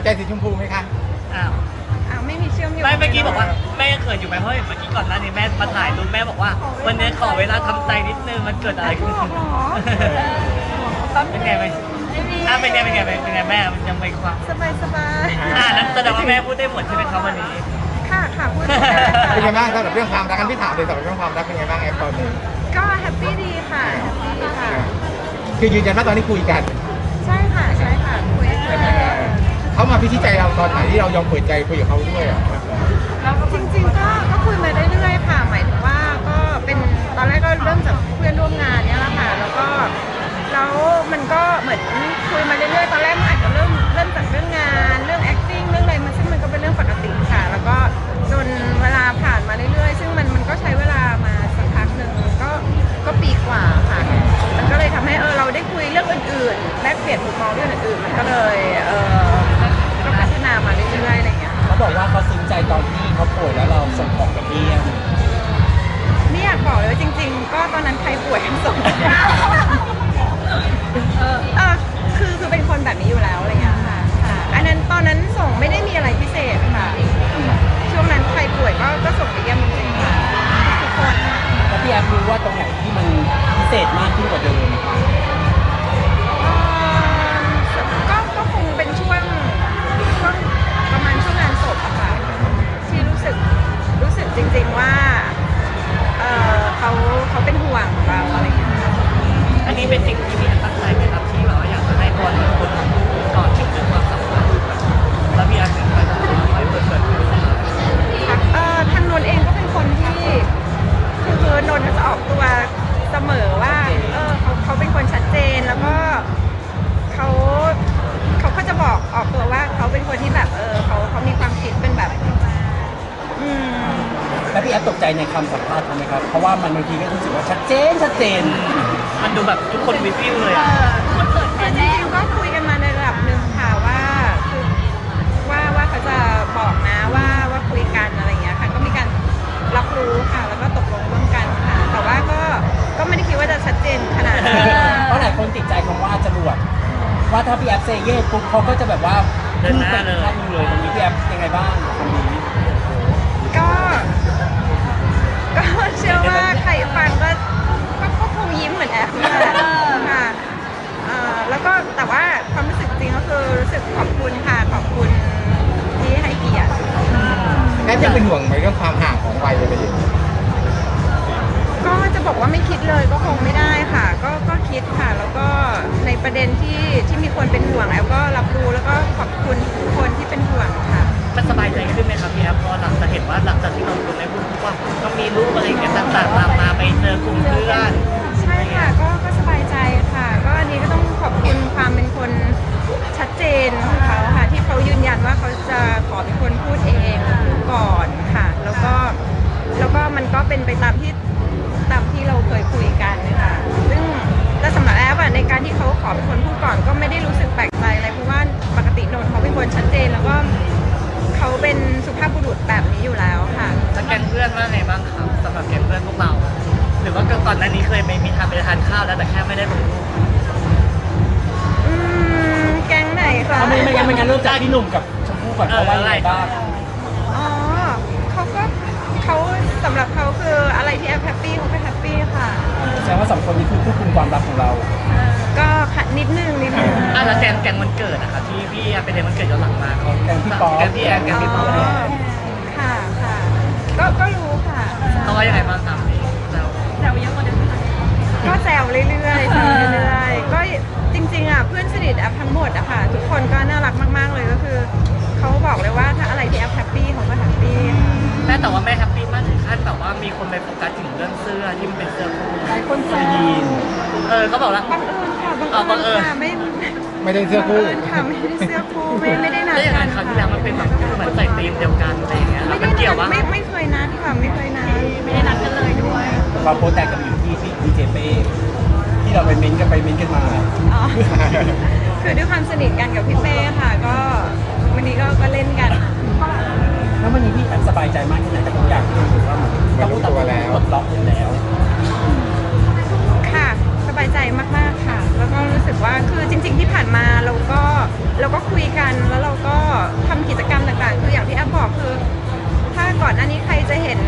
หัวใจสีชมพูไหมคะอ้าวอ้าวไม่มีเชื่อมโยงไม่เมื่อกี้บอกว่าแม่ยังเขินอยู่ไหมเพราะเห็นเมื่อกี้ก่อนหน้านี้แม่มาถ่ายรูปแม่บอกว่า วันนี้ขอเวลาทำใจนิดนึงมันเกิดอะไรขึ้นบอกเหรอแป๊บนึเป็นงไงไหมอะเป็นไงเป็นไงเป็นไงแม่มันยังไม่ความสบายสบายอ่านั้นแสดงว่าแม่พูดได้หมดใช่ไหมครับวันนี้ ค่ะค่ะพูดได้ค่ะเป็นไงบ้างสำหรับเรื่องความรักกันพี่ถามเลยสำหรับเรื่องความรักเป็นไงบ้างแอปตอนนี้ก็แฮปปี้ดีค่ะแฮปปี้ดีค่ะ คือยืนยันว่าตอนนี้คุยกัน ใช่ค่ะใช่ค่ะคุยกัน เขามาพิชิตใจเราตอนไหนที่เรายอมเปิดใจคุยกับเขาด้วยอะจริงๆก็ก็คุยมาเรื่อยๆค่ะ หมายถึงว่าก็เป็นตอนแรกก็เริ่มจากเพื่อนร่วมงานเนี่ยแหละค่ะ แล้วก็แล้วมันก็เหมือนคุยมาเรื่อยๆ ตอนแรกมันอาจจะเริ่มเริ่มจากเรื่องงาน เรื่อง acting เรื่องอะไรมันซึ่งมันก็เป็นเรื่องปกติค่ะ แล้วก็จนเวลาผ่านมาเรื่อยๆ ซึ่งมันมันก็ใช้เวลามาสักพักหนึ่งก็ก็ปีกว่าค่ะ มันก็เลยทำให้เออเราได้คุยเรื่องอื่นๆแลกเปลี่ยนมุมมองเรื่องอื่นๆ มันก็เลยเออ เรื่อยๆอะไรอย่างเงี้ยค่ะเขาบอกว่าเขาซึ้งใจตอนที่เขาป่วยแล้วเราส่งของกับเมียไม่อยากบอกเลยว่าจริง ๆ ก็ตอนนั้นใครป่วยทั้งสองเออเออคือคือเป็นคนแบบนี้อยู่แล้วอะไรเงี้ยค่ะค่ะ อันนั้นตอนนั้นส่งไม่ได้มีอะไรพิเศษค่ะ ช่วงนั้นใครป่วยก็ก็ส่งไปเยี่ยมจริงๆค่ะทุกคนค่ะ แล้วพี่แอฟรู้ว่าตรงไหนที่มันพิเศษมากขึ้นกว่าเดิมะว่ามันบางทีก็รู้สึกว่าชัดเจนชัดเจน มันดูแบบทุกคนวิวิวเลยเออะอคือจริงๆก็คุยกันมาในระดับหนึ่งค่ะว่าคือว่าว่าเขาจะบอกนะว่าว่าคุยกันอะไรอย่างเงี้ยค่ะก็มีการรับรู้ค่ะแล้วก็ตกลงร่วมกันค่ะ แต่ว่าก็ก็ไม่ได้คิดว่าจะชัดเจนขนาดนั้นเพราะหลายคนติดใจคำว่าจรวดว่าถ้าพี่แอฟเซเย่ปุ๊บเขาก็จะแบบว่าเดินหน้าเลยพุ่งไปอีกขั้นหนึ่งเลยตรงนี้พี่แอฟยังไงบ้างกับคำนี้ เชื่อว่าใครฟังก็ก็ก็คงยิ้มเหมือนแอฟนี่แหละค่ะเอ่อแล้วก็แต่ว่าความรู้สึกจริงก็คือรู้สึกขอบคุณค่ะขอบคุณที่ให้เกียรติ แอปยังเป็นห่วงไหมเรื่องความห่างของวัยอะไรอย่างเงี้ยก็จะบอกว่าไม่คิดเลยก็คงไม่ได้ค่ะ ก็ก็คิดค่ะ แล้วก็ในประเด็นที่ที่มีคนเป็นห่วงแอฟก็รับรู้แล้วก็ขอบคุณทุกคนที่เป็นห่วงค่ะ มันสบายใจขึ้นไหมครับพี่แอฟพอหลังจากเห็นว่าหลังจากที่เราคุณได้พูดว่าต้องมีลูกอะไรอย่างเงี้ยต่างๆตามมาไปเจอกลุ่มเพื่อนใช่ค่ะก็ก็สบายใจค่ะ ก็อันนี้ก็ต้องขอบคุณความเป็นคนชัดเจนของเขาค่ะที่เขายืนยันว่าเขาจะขอเป็นคนพูดเองพูดก่อนค่ะ แล้วก็แล้วก็มันก็เป็นไปตามที่ตามที่เราเคยคุยกันนะคะซึ่งแต่สำหรับแอฟอะในการที่เขาขอเป็นคนพูดก่อนก็ไม่ได้รู้สึกแปลกใจอะไรเพราะว่าปกตินนทเขาเป็นคนชัดเจนแล้วก็ เขาเป็นสุภาพบุรุษแบบนี้อยู่แล้วค่ะ แล้วแกงเพื่อนว่าไงบ้างครับสำหรับแกงเพื่อนพวกเรา หรือว่าก่อนหน้านี้เคยไปมีทานไปทานข้าวแล้วแต่แค่ไม่ได้ลงรูปอืม แก๊งไหนคะถ้าไม่ไม่งั้นไม่งั้นเริ่มจากพี่หนุ่มกับชมพู่ก่อนเขาว่ายังไงบ้างอ๋อเขาก็เขาสำหรับเขาคืออะไรที่แอปแฮปปี้เขาก็แฮปปี้ค่ะ แสดงว่าสองคนนี้คือควบคุมความรักของเรา ก็ค่ะนิดนึงนิดนึงอะ แล้วแกงแกงมันเกิดอะครับที่พี่ไปเรียนมันเกิดย้อนหลังมาเขาแกงพี่ป๊อป แกงพี่แอนแกงพี่ป๊อปอ๋อค่ะค่ะ ก็ก็รู้ค่ะเขาว่ายังไงบ้างครับพี่เราแซวเยอะกว่าเดิมก็แซวเรื่อยๆแซวเรื่อยๆก็จริงๆอะเพื่อนสนิทแอปทั้งหมดอะค่ะ ทุกคนก็น่ารักมาก ๆเลยก็คือเขาบอกเลยว่าถ้าอะไรที่แอปแฮปปี้เขาก็แฮปปี้ค่ะแม่แต่ว่าแม่แฮปปี้มากถึงขั้นแบบว่ามีคนไปโฟกัสถึงเรื่องเสื้อที่มันเป็นเสื้อคู่หลายคนแซวยีนเออเขาบอกแล้ว บังเอิญค่ะอ๋อบับังงเอิเอิญญค่ะไม่ ไม่ได้เสื้อคู่บังเญค่ะไม่ได้เสื้อคู่ไม่ไม่ได้นัดแล้วอย่างกันั้นนคราวที่แล้วมันเป็นแบบเหมือนใส่ธีมเดียวกันอะไรอย่างเงี้ยแล้วมันเกี่ยวว่าไม่ไม่เคยนัดค่ะไม่เคยนัดไม่ได้นัดกันเลยด้วยความโปรแตกกันไปอยู่ที่ที่ดีเจเป้ที่เราไปเม้นต์กันไปเม้นต์กันมาอ๋อคือด้วยความสนิทกันกับพี่เป้ค่ะ ก็วันนี้ก็ก็เล่นกันแล้ววันนี้พี่แอฟสบายใจมากแค่ไหนกับทุกอย่างที่เราถือว่ามันต้องตัดปลดล็อกอยู่แล้วค่ะส บายใจมากๆค่ะ แล้วก็รู้สึกว่าคือจริง ๆ ที่ผ่านมาเราก็เราก็คุยกันแล้วเราก็ทำกิจกรรมต่างๆ คืออย่างที่แอฟบอกคือ ถ้าก่อนอันนี้ใครจะเห็น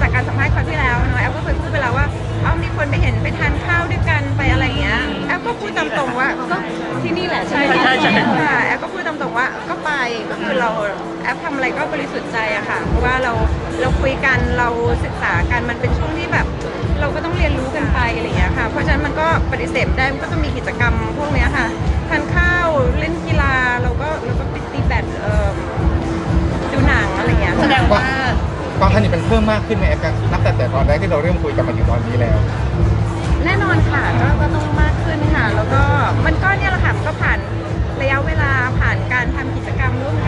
จากการสัมภาษณ์ครั้งที่แล้วเนาะแอฟก็เคยพูดไปแล้วว่าเอามีคนไปเห็นไปทานข้าวด้วยกันไปอะไรเงี้ยแอฟก็พูดตามตรงว่าก็ที่นี่แหละใช่ใช่ใช่ค่ะแอฟก็พูดตามตรงว่าก็ไปก็คือเราแอฟทำอะไรก็บริสุทธิ์ใจอะค่ะ เพราะว่าเราเราคุยกันเราศึกษากันมันเป็นช่วงที่แบบ เราก็ต้องเรียนรู้กันไปอะไรอย่างเงี้ยค่ะ เพราะฉะนั้นมันก็ปฏิเสธไม่ได้มันก็จะมีกิจกรรมพวกเนี้ยค่ะทานข้าวเล่นกีฬาเราก็เราก็ไปตีแบดเอ่อดูหนังอะไรอย่างเงี้ยแสดงว่า ความสนิทมันเพิ่มมากขึ้นไหมแอฟนับแต่แต่ตอนแรกที่เราเริ่มคุยกันมาถึงตอนนี้แล้ว แน่นอนค่ะก็ก็ต้องมากขึ้นค่ะ แล้วก็มันก็เนี่ยแหละค่ะมันก็ผ่านระยะเวลาผ่านการทำกิจกรรมร่วมกัน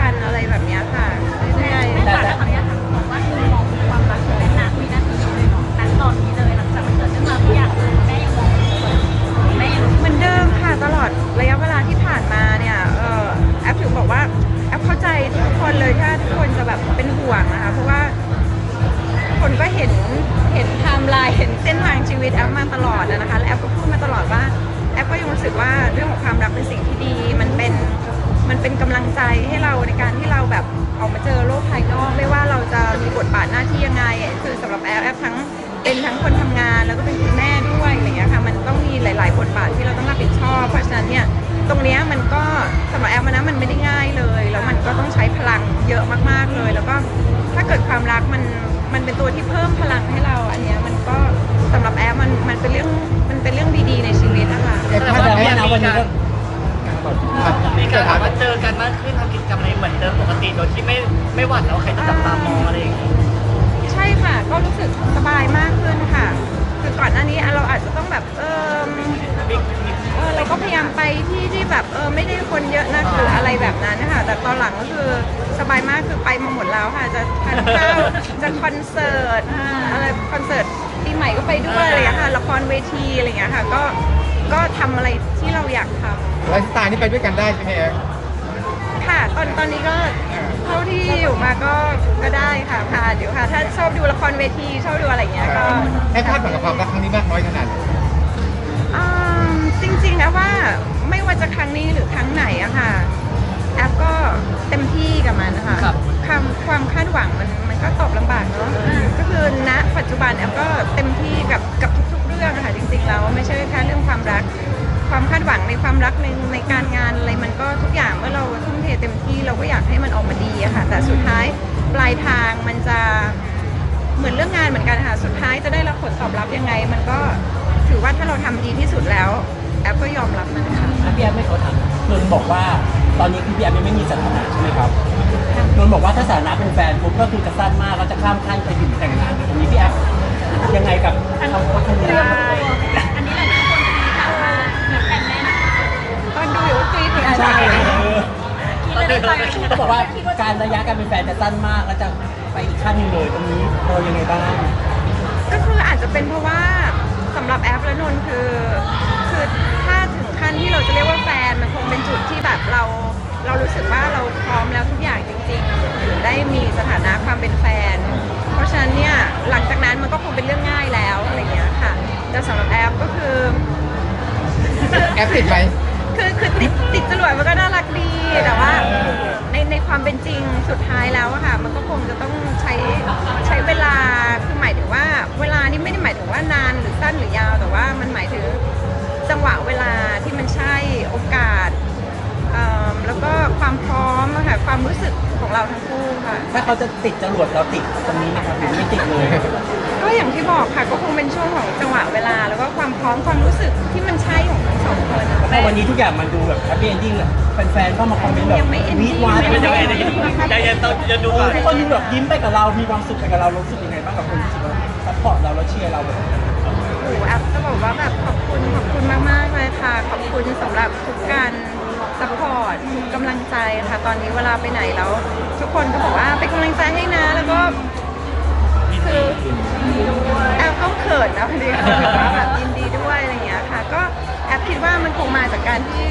วิตแอปมาตลอดนะคะและแอปก็พูดมาตลอดว่าแอปก็ยังรู้สึกว่าเรื่องของความรักเป็นสิ่งที่ดี มันเป็นมันเป็นกำลังใจให้เราในการที่เราแบบออกมาเจอโลกภายนอกไม่ว่าเราจะมีบทบาทหน้าที่ยังไง คือสำหรับแอปแอปทั้งเป็นทั้งคนทำงานแล้วก็เป็นคุณแม่ด้วยอะไรอย่างเงี้ยค่ะมันต้องมีหลาย ๆ บทบาทที่เราต้องรับผิดชอบเพราะฉะนั้นเนี่ยตรงเนี้ยมันก็สำหรับแอปนะมันไม่ได้ง่ายเลย แล้วมันก็ต้องใช้พลังเยอะมากๆเลย แล้วก็ถ้าเกิดความรักมันมันเป็นตัวที่เพิ่มพลังให้เราอันเนี้ยมัน เป็นเรื่องมันเป็นเรื่องดีๆในชีวิตนะคะแอปแสดงคาดว่าหวังแต่ไหมว่านะวันนี้ก็มีการแบบว่าเจอกันมากขึ้นทำกิจกรรมอะไรเหมือนเดิมปกติโดยที่ไม่ไม่หวั่นแล้วาใครจะจับตามองอะไรอย่างเงี้ยใช่ค่ะ ก็รู้สึกสบายมากขึ้นค่ะ คือก่อนหน้านี้อะเราอาจจะต้องแบบเออมีมีเออเราก็พยายามไปที่ที่แบบเออไม่ได้คนเยอะนะหรืออะไรแบบนั้นนะคะแต่ตอนหลังก็คือสบายมากคือไปมาหมดแล้วค่ะจะทานข้าวจะคอนเสิร์ตอะไรคอนเสิร์ต ปีใหม่ก็ไปด้วยอะไรอย่างเงี้ยค่ะละครเวทีอะไรอย่างเงี้ยค่ะ ก็ก็ทำอะไรที่เราอยากทำ ไลฟ์สไตล์นี่ไปด้วยกันได้ใช่ไหมแอฟค่ะตอนตอนนี้ก็เท่าที่อยู่มาก็ก็ได้ค่ะผ่านอยู่ค่ะ ถ้าชอบดูละครเวทีชอบดูอะไรอย่างเงี้ยก็แอฟคาดหวังกับความรักครั้งนี้มากน้อยขนาดไหนอืมจริงๆนะว่าไม่ว่าจะครั้งนี้หรือครั้งไหนอะค่ะแอปก็เต็มที่กับมันนะคะครับ ความความคาดหวังมันมันก็ตอบลำ คาดหวังในความรักในในการงานอะไรมันก็ทุกอย่างเมื่อเราทุ่มเทเต็มที่เราก็อยากให้มันออกมาดีอะค่ะ แต่สุดท้ายปลายทางมันจะเหมือนเรื่องงานเหมือนกันค่ะ สุดท้ายจะได้รับผลตอบรับยังไง มันก็ถือว่าถ้าเราทำดีที่สุดแล้วแอปก็ยอมรับมันค่ะอะพี่แอฟไม่ขอถามนนท์บอกว่าตอนนี้คือพี่แอฟยังไม่มีสถานะใช่ไหมครับนนท์บอกว่าถ้าสถานะเป็นแฟนปุ๊บก็คือจะสั้นมากแล้วจะข้ามขั้นไปถึงแต่งงานตรงนี้พี่แอฟยังไงกับคำพูดนี้ ใช่เออคิดเลยในใจเขาบอกว่าการระยะการเป็นแฟนจะสั้นมากแล้วจะไปอีกขั้นหนึงเลยตรงนี้เรายังไงบ้างก็คืออาจจะเป็นเพราะว่าสำหรับแอปและนนท์คือคือถ้าถึงขั้นที่เราจะเรียกว่าแฟนมันคงเป็นจุดที่แบบเราเรารู้สึกว่าเราพร้อมแล้วทุกอย่างจริงๆถึงได้มีสถานะความเป็นแฟน เพราะฉะนั้นเนี่ยหลังจากนั้นมันก็คงเป็นเรื่องง่ายแล้วอะไรอย่างเงี้ยค่ะแต่สำหรับแอปก็คือ แอฟติดไหม คือคือติดติดจรวดมันก็น่ารักดีแต่ว่า ในในความเป็นจริงสุดท้ายแล้วอะค่ะ มันก็คงจะต้องใช้ใช้เวลาคือหมายถึงว่า เวลานี่ไม่ได้หมายถึงว่านานหรือสั้นหรือยาว แต่ว่ามันหมายถึงจังหวะเวลาที่มันใช่โอกาสเอิ่มแล้วก็ความพร้อมอะค่ะความรู้สึกของเราทั้งคู่ค่ะ ถ้าเขาจะติดจรวดเราติดตรงนี้นะครับหรือไม่ติดเลย ก็อย่างที่บอกค่ะก็คงเป็นช่วงของจังหวะเวลา แล้วก็ความพร้อมความรู้สึกที่มันใช่ของทั้งสองคน ถ้าวันนี้ทุกอย่างมันดูแบบแฮปปี้เอนดิ้งอะแฟนๆเข้ามาคอมเมนต์แบบยังไม่ ending วีดวาดยัไม่งจะไม่ไม่ได้ใจเย็นต้องจะดูเอก่ออนทุกคนดูแบบยิ้มไปกับเรา มีความสุขไปกับเรา รู้สึกยังไงบ้างกับคนรู้สึกว่าซัพพอร์ตเราแล้วเชียร์เราแบบโอ้โหแอปจะบอกว่าแบบขอบคุณขอบคุณมากๆเลยค่ะ ขอบคุณสำหรับทุกการสปอร์ตทุกกำลังใจค่ะ ตอนนี้เวลาไปไหนแล้ว ทุกคนก็บอกว่าเป็นกำลังใจให้นะ แล้วก็คือแอปก็เขินนะพอดีค่ะว่าแบบยินดีด้วยอะไรอย่างเงี้ยค่ะ ก็ แอปคิดว่ามันคงมาจากการที่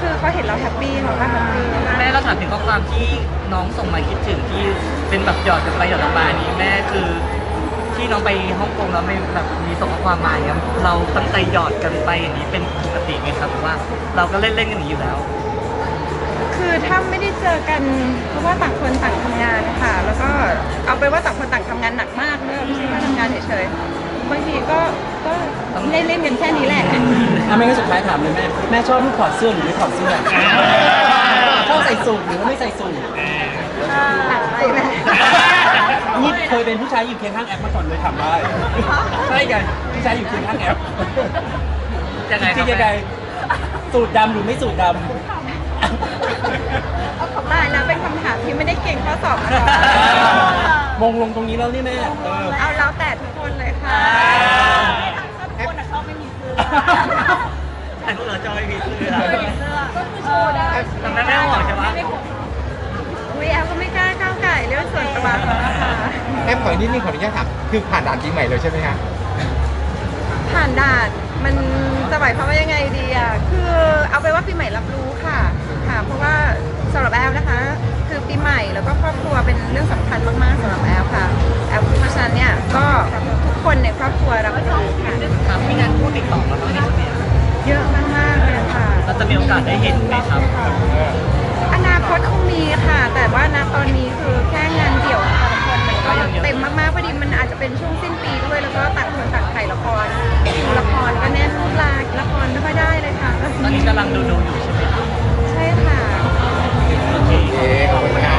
คือเขาเห็นเราแฮปปี้เขาก็แฮปปี้แม่เราถามถึงข้อความที่น้องส่งมาคิดถึงที่เป็นแบบหยอดกันไปหยอดกันมานี้แม่คือที่น้องไปฮ่องกงแล้วไม่แบบมีส่งข้อความมาอย่างเงี้ยเราตั้งใจหยอดกันไปอย่างนี้เป็นปกติไหมครับหรือว่า เราก็เล่นเล่นๆกันอย่างนี้อยู่แล้ว คือถ้าไม่ได้เจอกันเพราะว่าต่างคนต่างทำงานค่ะ แล้วก็เอาไปนว่าต่างคนต่างทำงานหนักมากเลยไม่ใช่แค่ทำงานเฉยๆ บางทีก็ก็เล่นเล่นๆกันแค่นี้แหละ อะไม่งั้นสุดท้ายถามเลยแม่ แม่ชอบลูกถอดเสื้อหรือไม่ถอดเสื้อชอบใส่สูทหรือว่าไม่ใส่สูทหลังไปแม่นี่เคยเป็นผู้ชายอยู่เคียงข้างแอปมาก่อนเลยถามได้ใช่กันผู้ชายอยู่เคียงข้างแอปยังไงคจรัริบงๆยังไงแม่สูตรดำหรือไม่สูตรดเอาของได้นะเป็นคำถามที่ไม่ได้เก่งข้อสอบมาก่อนำมงลงตรงนี้แล้วนี่แม่เออเอาแล้วแต่ทุกคนเลย ค่ะถ้าทุกคนอะชอบไม่มีเสื้อแต่พวกเราจะไม่มีเสื้อไม่มีเสื้อก็คือโชว์ได้ทำไมไม่ห่วงใช่ไหมวีแอลก็ไม่กล้าก้าวไก่เรื่องส่วนตัวเขานะคะแอปขอนิดนึงขออนุญาตถามคือผ่านด่านปีใหม่เลยใช่ไหมคะผ่านด่านมันจะหมายความว่ายังไงดีอะคือเอาไปว่าปีใหม่รับรู้ค่ะค่ะเพราะว่าสำหรับแอลนะคะ คือปีใหม่แล้วก็ครอบครัวเป็นเรื่องสำคัญมากๆสำหรับแอลค่ะแอลเพราะฉะนั้นเนี่ยก็ ทุกคนในครอบครัวรับรู้ค่ะถามมีงานพูดติดต่อมาบ้างไหมครัเยอะมากมากเลยค่ะเราจะมีโอกาสได้เห็นไหมครับ อนาคตคงมีค่ะ แต่ว่านะตอนนี้คือแค่งานเดี่ยวของแต่ละคนมันก็เต็มมากๆพอดีมันอาจจะเป็นช่วงสิ้นปีด้วยแล้วก็ตัดงคนตัดไข่ละครละครก็แน่นลาละครไม่ค่อได้เลยค่ะตอนนี้กำลังดูดูอยู่ใช่ไหมใช่ค่ะ โอเคขอบคุณค่ะ